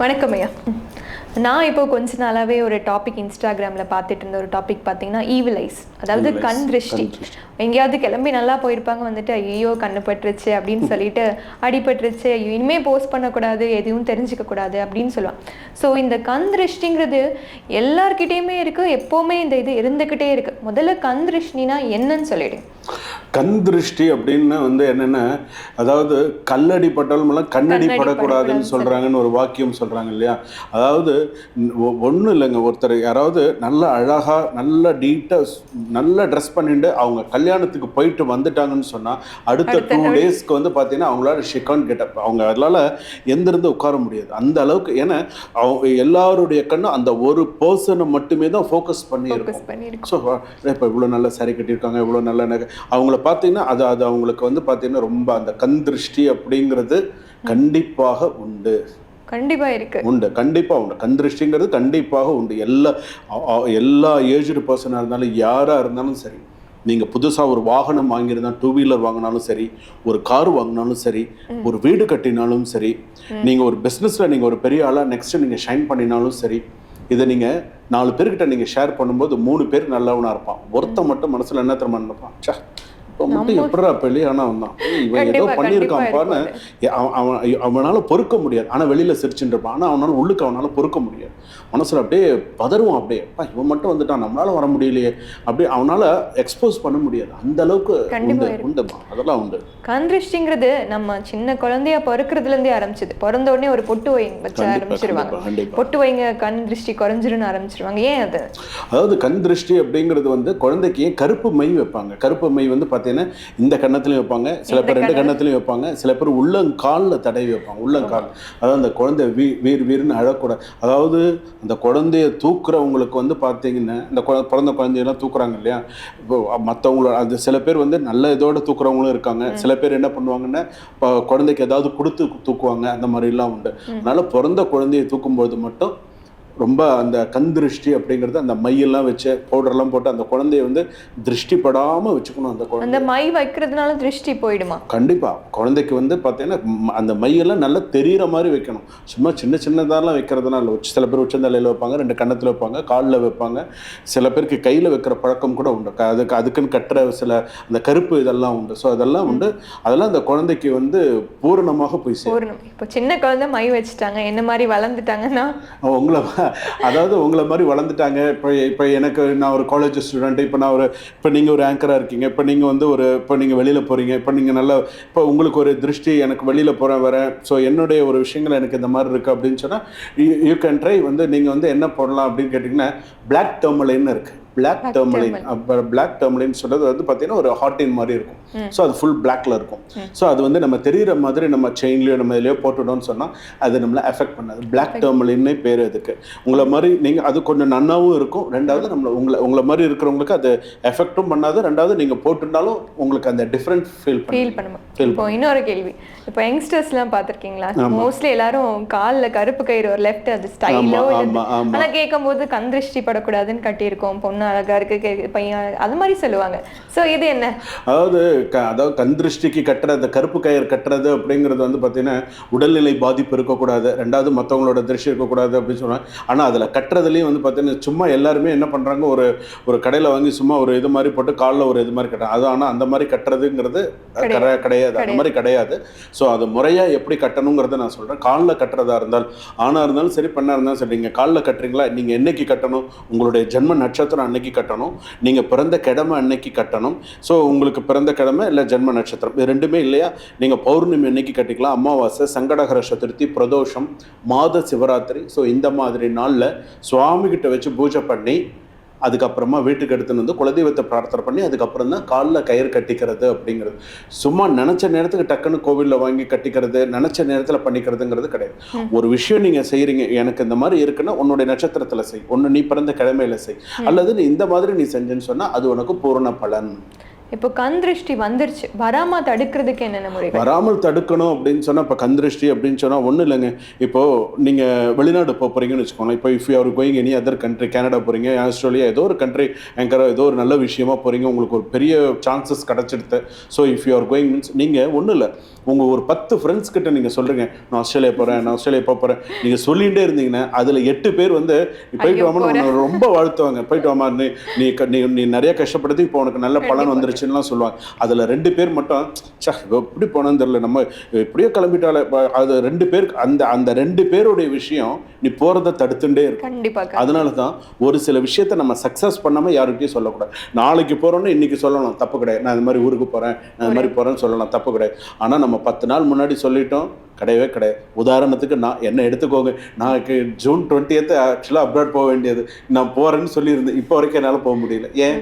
வணக்கம் ஐயா. நான் இப்போ கொஞ்ச நாளாவே ஒரு டாபிக் இன்ஸ்டாகிராம்ல பார்த்துட்டு இருந்த ஒரு டாபிக் பார்த்தீங்கன்னா ஈவில் ஐஸ் அதாவது கண் திருஷ்டி. எங்கேயாவது கிளம்பி நல்லா போயிருப்பாங்க வந்துட்டு ஐயோ கண்ணு பட்டுருச்சு அப்படின்னு சொல்லிட்டு அடிபட்டுருச்சு ஐயோ இனிமே போஸ்ட் பண்ணக்கூடாது எதுவும் தெரிஞ்சுக்க கூடாது அப்படின்னு சொல்லுவாங்க. ஸோ இந்த கண் திருஷ்டிங்கிறது எல்லார்கிட்டயுமே இருக்கு எப்போவுமே இந்த இது இருந்துக்கிட்டே இருக்கு. முதல்ல கண் திருஷ்டினா என்னன்னு சொல்லிடுங்க கண் திருஷ்டி அப்படின்னு வந்து என்னென்ன அதாவது கல்லடி பட்டாலும் எல்லாம் கண்ணடி படக்கூடாதுன்னு சொல்றாங்கன்னு ஒரு வாக்கியம் சொல்றாங்க இல்லையா? அதாவது ஒன்றும் இல்லைங்க ஒருத்தர் யாராவது நல்ல அழகா நல்ல நீட்டாக நல்ல ட்ரெஸ் பண்ணிட்டு அவங்க கல்யாணத்துக்கு போயிட்டு வந்துட்டாங்கன்னு சொன்னா அடுத்த டூ. டேஸ்க்கு வந்து பார்த்தீங்கன்னா அவங்களால ஷிகான் கெட்டப் அவங்க அதனால எந்திருந்து உட்கார முடியாது. அந்த அளவுக்கு ஏன்னா அவங்க எல்லாருடைய கண்ணும் அந்த ஒரு பர்சனை மட்டுமே தான் ஃபோக்கஸ் பண்ணியிருக்கோம். ஸோ இப்போ இவ்வளோ நல்ல saree கட்டியிருக்காங்க இவ்வளோ நல்ல நகை அவங்கள பார்த்தீங்கன்னா அது அது அவங்களுக்கு வந்து பார்த்தீங்கன்னா ரொம்ப அந்த கண் திருஷ்டி அப்படிங்கிறது கண்டிப்பாக உண்டு. கண்டிப்பா இருக்கு. உண்டு. கண்டிப்பாக உண்டு. கண் திருஷ்டிங்கிறது கண்டிப்பாக உண்டு. எல்லா எல்லா ஏஜ்டு பர்சனாக இருந்தாலும் யாராக இருந்தாலும் சரி நீங்கள் புதுசாக ஒரு வாகனம் வாங்கியிருந்தா டூ வீலர் வாங்கினாலும் சரி ஒரு கார் வாங்கினாலும் சரி ஒரு வீடு கட்டினாலும் சரி நீங்கள் ஒரு பிஸ்னஸில் நீங்கள் ஒரு பெரிய ஆளாக நெக்ஸ்ட்டு நீங்கள் ஷைன் பண்ணினாலும் சரி இதை நீங்கள் நாலு பேர்கிட்ட நீங்கள் ஷேர் பண்ணும்போது மூணு பேர் நல்லவனாக இருப்பான். ஒருத்தன் மட்டும் மனசில் என்ன தெரியுமா நினைப்பான்? நம்ம- எப்படா பெளியானா வந்தான் இவன் ஏதோ பண்ணியிருக்கான்ப்பான்னு அவன் அவன் அவனால பொறுக்க முடியாது. ஆனால் வெளியில் சிரிச்சுட்டு இருப்பான். ஆனால் அவனால உள்ளுக்கு அவனால பொறுக்க முடியாது. மனசுல அப்படியே பதறுவான் அப்படியே. அப்பா இவன் மட்டும் வந்துட்டான். நம்மளால வர முடியலையே. அப்படியே அவனால எக்ஸ்போஸ் பண்ண முடியாது. அந்த அளவுக்கு உண்டு. உண்டுமா அதெல்லாம் உண்டு. கண் திருஷ்டிங்கிறது நம்ம சின்ன குழந்தையா பிறக்கிறதுல இருந்தே ஆரம்பிச்சது. பிறந்த உடனே ஒரு பொட்டு வைங்க வச்சு ஆரம்பிச்சிருவாங்க. பொட்டு வைங்க கண் திருஷ்டி குறைஞ்சிருன்னு ஆரம்பிச்சிருவாங்க. ஏன் அது? அதாவது கண் திருஷ்டி அப்படிங்கிறது வந்து குழந்தைக்கு ஏன் கருப்பு மை வைப்பாங்க. கருப்பு மை வந்து பார்த்தீங்கன்னா இந்த கன்னத்துலையும் வைப்பாங்க. சில பேர் ரெண்டு. கன்னத்துலையும் வைப்பாங்க. சில பேர் உள்ளங்காலில் தடவி வைப்பாங்க. உள்ளங்கால். அதாவது அந்த குழந்தை வீ வீர் வீர்னு அழக்கூடாது அதாவது அந்த குழந்தைய தூக்குறவங்களுக்கு வந்து பார்த்தீங்கன்னா இந்த பிறந்த குழந்தையெல்லாம் தூக்குறாங்க இல்லையா? இப்போ மற்றவங்கள அது சில பேர் வந்து நல்ல இதோட தூக்குறவங்களும் இருக்காங்க. சில பேர் என்ன பண்ணுவாங்கன்னா குழந்தைக்கு ஏதாவது கொடுத்து தூக்குவாங்க. அந்த மாதிரிலாம் உண்டு. அதனால பிறந்த குழந்தையை தூக்கும்போது மட்டும் ரொம்ப அந்த கண் திருஷ்டி அப்படிங்கிறது அந்த மையெல்லாம் வச்சு பவுடர்லாம் போட்டு அந்த குழந்தைய வந்து திருஷ்டி படாமல் வச்சுக்கணும் அந்த குழந்தை அந்த மை வைக்கிறதுனால திருஷ்டி போயிடுமா? கண்டிப்பாக குழந்தைக்கு வந்து பார்த்தீங்கன்னா அந்த மையெல்லாம் நல்லா தெரியிற மாதிரி வைக்கணும். சும்மா சின்ன சின்னதாலாம் வைக்கிறதுனால சில பேர் உச்சந்தலையில் வைப்பாங்க ரெண்டு கன்னத்தில் வைப்பாங்க காலில் வைப்பாங்க. சில பேருக்கு கையில் வைக்கிற பழக்கம் கூட உண்டு. அதுக்கு அதுக்குன்னு கட்டுற சில அந்த கருப்பு இதெல்லாம் உண்டு. ஸோ அதெல்லாம் உண்டு. அதெல்லாம் அந்த குழந்தைக்கு வந்து பூரணமாக போய் சேரும். இப்போ சின்ன குழந்தை மை வச்சுட்டாங்க. என்ன மாதிரி வளர்ந்துட்டாங்கன்னா? உங்களை அதாவது உங்களை மாதிரி வளர்ந்துட்டாங்க. இப்போ இப்போ எனக்கு நான் ஒரு காலேஜ் ஸ்டூடெண்ட் இப்போ நான் ஒரு இப்போ நீங்கள் ஒரு ஆங்கராக இருக்கீங்க. இப்போ நீங்கள் வந்து ஒரு இப்போ நீங்கள் வெளியில் போகிறீங்க இப்போ நீங்கள் நல்ல இப்போ உங்களுக்கு ஒரு திருஷ்டி எனக்கு வெளியில் போகிறேன் வரேன். ஸோ என்னுடைய ஒரு விஷயங்கள் எனக்கு இந்த மாதிரி இருக்குது அப்படின்னு சொன்னால் யூ கேன் ட்ரை வந்து நீங்கள் வந்து என்ன போடலாம் அப்படின்னு கேட்டிங்கன்னா பிளாக் டெர்மலைன்னு இருக்குது பிளாக் Black டெர்மலைன் tourmaline. அப்போ பிளாக் டெர்மலைன் சொல்றது வந்து பார்த்தீங்கன்னா ஒரு ஹாட்டின் மாதிரி இருக்கும். ஸோ அது ஃபுல் பிளாக்ல இருக்கும். ஸோ அது வந்து நம்ம தெரியிற மாதிரி நம்ம செயின்லையோ நம்ம இதுலையோ போட்டுட்டோம்னு சொன்னால் அது நம்மளை எஃபெக்ட் பண்ணாது. பிளாக் டெர்மலின்னே பேர் அதுக்கு. உங்களை மாதிரி நீங்கள் அது கொஞ்சம் நன்னாவும் இருக்கும். ரெண்டாவது நம்மள உங்களை உங்களை மாதிரி இருக்கிறவங்களுக்கு அது எஃபெக்ட்டும் பண்ணாது. ரெண்டாவது நீங்கள் போட்டுட்டாலும் உங்களுக்கு அந்த டிஃப்ரெண்ட் ஃபீல் ஃபீல் பண்ணி பண்ணுமா? Feel இப்போ இன்னொரு கேள்வி. இப்போ யங்ஸ்டர்ஸ்லாம் பார்த்துருக்கீங்களா. மோஸ்ட்லி எல்லாரும் கால்ல கருப்பு கயிறு ஒரு லெஃப்ட் அது ஸ்டைலோ ஆமா, ஆமா, ஆமா. ஆனா கேட்கும்போது கண் திருஷ்டி படக்கூடாதுன்னு கட்டியிருக்கோம். பொண்ணு அழகா இருக்கு கே- பையன் அது மாதிரி சொல்லுவாங்க. சோ இது என்ன? அதாவது க அதாவது கண் திருஷ்டிக்கு கட்டுறது கருப்பு கயிறு கட்டுறது அப்படிங்கிறது வந்து பார்த்தீங்கன்னா உடல்நிலை பாதிப்பு இருக்கக்கூடாது. ரெண்டாவது மற்றவங்களோட திருஷ்டி இருக்கக்கூடாது அப்படின்னு சொன்னாங்க ஆனால் அதில் கட்டுறதுலேயும் வந்து பார்த்தீங்கன்னா சும்மா எல்லாருமே என்ன பண்ணுறாங்க ஒரு ஒரு கடையில் வாங்கி சும்மா ஒரு இது மாதிரி போட்டு காலில் ஒரு இது மாதிரி கட்டுறாங்க. அது ஆனால் அந்த மாதிரி கட்டுறதுங்கிறது கிடையாது. அந்த மாதிரி கிடையாது. ஸோ அது முறையாக எப்படி கட்டணுங்கிறத நான் சொல்கிறேன் காலில் கட்டுறதா இருந்தால் ஆணாக இருந்தாலும் சரி பெண்ணாக இருந்தாலும் சரி நீங்கள் காலில் கட்டுறீங்களா? நீங்கள் என்னைக்கு கட்டணும்? உங்களுடைய ஜென்ம நட்சத்திரம் அன்னைக்கு கட்டணும். நீங்கள் பிறந்த கிழமை அன்னைக்கு கட்டணும். ஸோ உங்களுக்கு பிறந்த கிழமை இல்லை ஜென்ம நட்சத்திரம். இது ரெண்டுமே இல்லையா? நீங்கள் பௌர்ணமி அன்னைக்கு கட்டிக்கலாம். அமாவாசை சங்கடகர சதுர்த்தி பிரதோஷம் மாத சிவராத்திரி. ஸோ இந்த மாதிரி நாளில் சுவாமிகிட்ட வச்சு பூஜை பண்ணி அதுக்கப்புறமா வீட்டுக்கு எடுத்துன்னு வந்து குலதெய்வத்தை பிரார்த்தனை பண்ணி அதுக்கப்புறம் தான் காலில் கயிறு கட்டிக்கிறது அப்படிங்கிறது. சும்மா நினச்ச நேரத்துக்கு டக்குன்னு கோவிலில் வாங்கி கட்டிக்கிறது நினச்ச நேரத்தில் பண்ணிக்கிறதுங்கிறது கிடையாது. ஒரு விஷயம் நீங்கள் செய்கிறீங்க எனக்கு இந்த மாதிரி இருக்குன்னா உன்னுடைய நட்சத்திரத்தில் செய் ஒன்று நீ பிறந்த கிழமையில செய். அல்லது நீ இந்த மாதிரி நீ செஞ்சேன்னு சொன்னால் அது உனக்கு பூரண பலன். இப்போ கண் திருஷ்டி வந்துருச்சு. வராம தடுக்கிறதுக்கு என்னென்ன முறைகள்? வராமல் தடுக்கணும் அப்படின்னு சொன்னா இப்போ கந்திருஷ்டி அப்படின்னு சொன்னா ஒன்றும் இல்லைங்க. இப்போ நீங்க வெளிநாடு போக போறீங்கன்னு வச்சுக்கோங்களேன். இப்போ if you are going any other country Canada போறீங்க ஆஸ்திரேலியா ஏதோ ஒரு கண்ட்ரி எங்கரோ ஏதோ ஒரு நல்ல விஷயமா போறீங்க உங்களுக்கு ஒரு பெரிய chances கிடைச்சிடுது. So if you are going means நீங்க ஒன்றும் இல்லை. உங்க ஒரு பத்து ஃப்ரெண்ட்ஸ் கிட்ட நீங்க சொல்றீங்க நான் ஆஸ்திரேலியா போறேன் நான் ஆஸ்திரேலியா போக போறேன். நீங்க சொல்லிகிட்டே இருந்தீங்கன்னா அதுல எட்டு பேர் வந்து போயிட்டு ஐயோ, வாமா உன்னை ரொம்ப வாழ்த்துவாங்க. போயிட்டு வாமா நீ நீ நிறைய கஷ்டப்படுத்தி இப்போ உனக்கு நல்ல பலன் கண்டிப்பா. வந்துருச்சுன்னுலாம் சொல்லுவாங்க. அதுல ரெண்டு பேர் மட்டும் சா எப்படி போனோன்னு தெரியல. நம்ம எப்படியோ கிளம்பிட்டாலே அது ரெண்டு பேருக்கு அந்த அந்த ரெண்டு பேருடைய விஷயம் நீ போறதை தடுத்துட்டே இருக்கு கண்டிப்பா அதனால தான் ஒரு சில விஷயத்த நம்ம சக்ஸஸ் பண்ணாம யாருக்கிட்டையும் சொல்லக்கூடாது. நாளைக்கு போறோம்னு இன்னைக்கு சொல்லலாம் தப்பு கிடையாது. நான் இந்த மாதிரி ஊருக்கு போறேன் நான் இந்த மாதிரி போறேன்னு சொல்லலாம் தப்பு கிடையாது. ஆனா நம்ம பத்து நாள் முன்னாடி சொல்லிட்டோம் கிடையவே கிடையாது. உதாரணத்துக்கு நான் என்ன எடுத்துக்கோங்க நான் ஜூன் டுவெண்ட்டியத்து ஆக்சுவலாக அப்ராட் போக வேண்டியது. நான் போறேன்னு சொல்லியிருந்தேன். இப்போ வரைக்கும் என்னால் போக முடியல. ஏன்?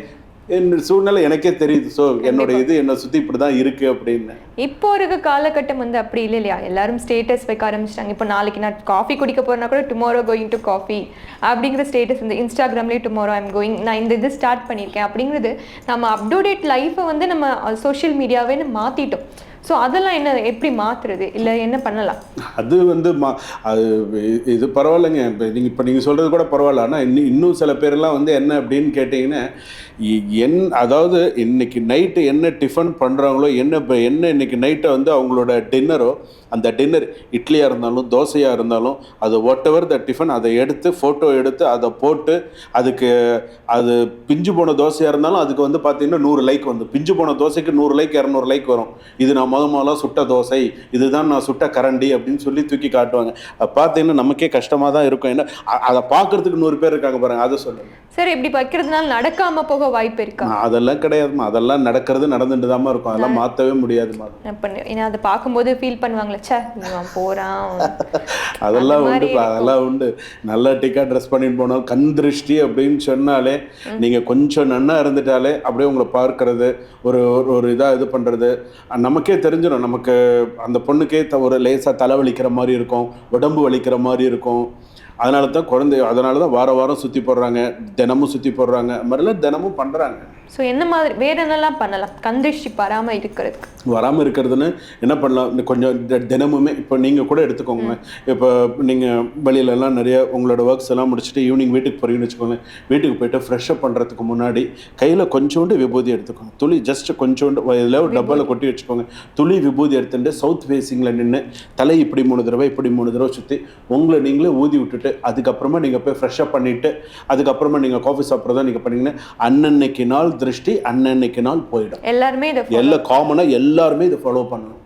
என் சூழ்நிலை எனக்கே தெரியுது. ஸோ என்னோட இது என்னை சுற்றி இப்படி தான் இருக்கு அப்படின்னு. இப்போ இருக்க காலகட்டம் வந்து அப்படி இல்லை இல்லையா? எல்லாரும் ஸ்டேட்டஸ் வைக்க ஆரம்பிச்சிட்டாங்க. இப்போ நாளைக்கு நான் காஃபி குடிக்க போறேன்னா கூட டுமாரோ கோயிங் டு காஃபி அப்படிங்கிற ஸ்டேட்டஸ் இந்த இன்ஸ்டாகிராம்லேயே டுமாரோ ஐம் கோயிங் நான் இந்த இது ஸ்டார்ட் பண்ணியிருக்கேன் அப்படிங்கிறது நம்ம அப்டேட் லைஃப்பை வந்து நம்ம சோஷியல் மீடியாவே மாற்றிட்டோம் ஸோ அதெல்லாம் என்ன எப்படி மாற்றுறது இல்லை என்ன பண்ணலாம்? அது வந்து மா அது இது பரவாயில்லைங்க. இப்போ நீங்கள் இப்போ நீங்கள் சொல்கிறது கூட பரவாயில்ல. ஆனால் இன்னும் இன்னும் சில பேர்லாம் வந்து என்ன அப்படின்னு கேட்டிங்கன்னா என் அதாவது இன்னைக்கு நைட்டு என்ன டிஃபன் பண்ணுறாங்களோ என்ன இப்போ என்ன இன்னைக்கு நைட்டை வந்து அவங்களோட டின்னரோ அந்த டின்னர் இட்லியாக இருந்தாலும் தோசையாக இருந்தாலும் அது வாட் எவர் த டிஃபன் அதை எடுத்து ஃபோட்டோ எடுத்து அதை போட்டு அதுக்கு அது பிஞ்சு போன தோசையாக இருந்தாலும் அதுக்கு வந்து பார்த்தீங்கன்னா நூறு லைக் வந்து. பிஞ்சு போன தோசைக்கு நூறு லைக் இரநூறு லைக் வரும். இது நான் முத முதல்ல சுட்ட தோசை இதுதான் நான் சுட்ட கரண்டி அப்படின்னு சொல்லி தூக்கி காட்டுவாங்க. பார்த்தீங்கன்னா நமக்கே கஷ்டமாக தான் இருக்கும். ஏன்னா அதை பார்க்கறதுக்கு நூறு பேர் இருக்காங்க பாருங்க அதை சொல்லுங்க. சரி இப்படி வைக்கிறதுனால நடக்காம போக வாய்ப்பு இருக்கா? அதெல்லாம் கிடையாதுமா அதெல்லாம் நடக்கிறது நடந்துட்டு தாம்மா இருக்கும். அதெல்லாம் மாற்றவே முடியாதுமா ஏன்னா அதை பார்க்கும்போது ஃபீல் பண்ணுவாங்களே. ச்சே இவன் அதெல்லாம் உண்டு அதெல்லாம் உண்டு. நல்லா டிக்கா ட்ரெஸ் பண்ணிட்டு போனோம். கண் திருஷ்டி அப்படின்னு சொன்னாலே நீங்க கொஞ்சம் நன்னா இருந்துட்டாலே அப்படியே உங்களை பார்க்கறது ஒரு ஒரு- ஒரு இதா அஹ் நமக்கே தெரிஞ்சிடும். நமக்கு அந்த பொண்ணுக்கே ஒரு லேசா தலை வலிக்கிற மாதிரி இருக்கும் உடம்பு வலிக்கிற மாதிரி இருக்கும். அதனால தான் குழந்தை அதனால தான் வார வாரம் சுற்றி போடுறாங்க தினமும் சுற்றி போடுறாங்க. மாதிரிலாம் தினமும் பண்ணுறாங்க ஸோ என்ன மாதிரி வேற என்னெல்லாம் பண்ணலாம்? கந்திருஷ்டி வராம இருக்கிறதுக்கு. வராமல் இருக்கிறதுன்னு என்ன பண்ணலாம்? கொஞ்சம் தினமுமே இப்போ நீங்கள் கூட எடுத்துக்கோங்க. இப்போ நீங்கள் வெளியிலலாம் நிறைய உங்களோட ஒர்க்ஸ் எல்லாம் முடிச்சுட்டு ஈவினிங் வீட்டுக்கு போறீங்கன்னு வச்சுக்கோங்க வீட்டுக்கு போயிட்டு ஃப்ரெஷ்அப் பண்ணுறதுக்கு முன்னாடி கையில் கொஞ்சோண்டு விபூதி எடுத்துக்கோங்க. துளி ஜஸ்ட் கொஞ்சோண்டு இதில் ஒரு டப்பாவில் கொட்டி வச்சுக்கோங்க. துளி விபூதி எடுத்துட்டு சவுத் ஃபேஸிங்கில் நின்று தலை இப்படி மூணு தடவை இப்படி மூணு தடவை சுற்றி உங்களை நீங்களே ஊதி விட்டுட்டு அதுக்கப்புறமா நீங்கள் போய் ஃப்ரெஷ்அப் பண்ணிவிட்டு அதுக்கப்புறமா நீங்கள் காஃபி சாப்பிட்றதா நீங்கள் பண்ணீங்கன்னா அன்னன்னைக்கு நாள் திருஷ்டி அன்னன்னைக்கு நாள் போயிடும். எல்லாருமே இதை எல்லா காமனாக எல்லாருமே இதை ஃபாலோ பண்ணணும்.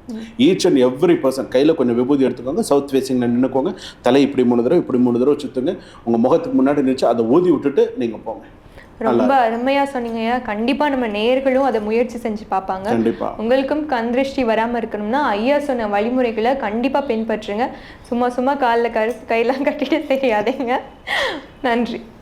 ஈச் அண்ட் எவ்ரி பர்சன் கையில் கொஞ்சம் விபூதி எடுத்துக்கோங்க சவுத் ஃபேஸிங்கில் நின்றுக்கோங்க தலை இப்படி மூணு தடவை இப்படி மூணு தடவை சுற்றுங்க உங்கள் முகத்துக்கு முன்னாடி நினச்சி அதை ஊதி விட்டுட்டு நீங்கள் போங்க. ரொம்ப அருமையா சொன்னீங்க கண்டிப்பா நம்ம நேயர்களும் அதை முயற்சி செஞ்சு பார்ப்பாங்க. உங்களுக்கும் கண் திருஷ்டி வராம இருக்கணும்னா ஐயா சொன்ன வழிமுறைகளை கண்டிப்பா பின்பற்றுங்க. சும்மா சும்மா காலில் கரு கையெல்லாம் கட்டிட்டு தெரியாதீங்க. நன்றி.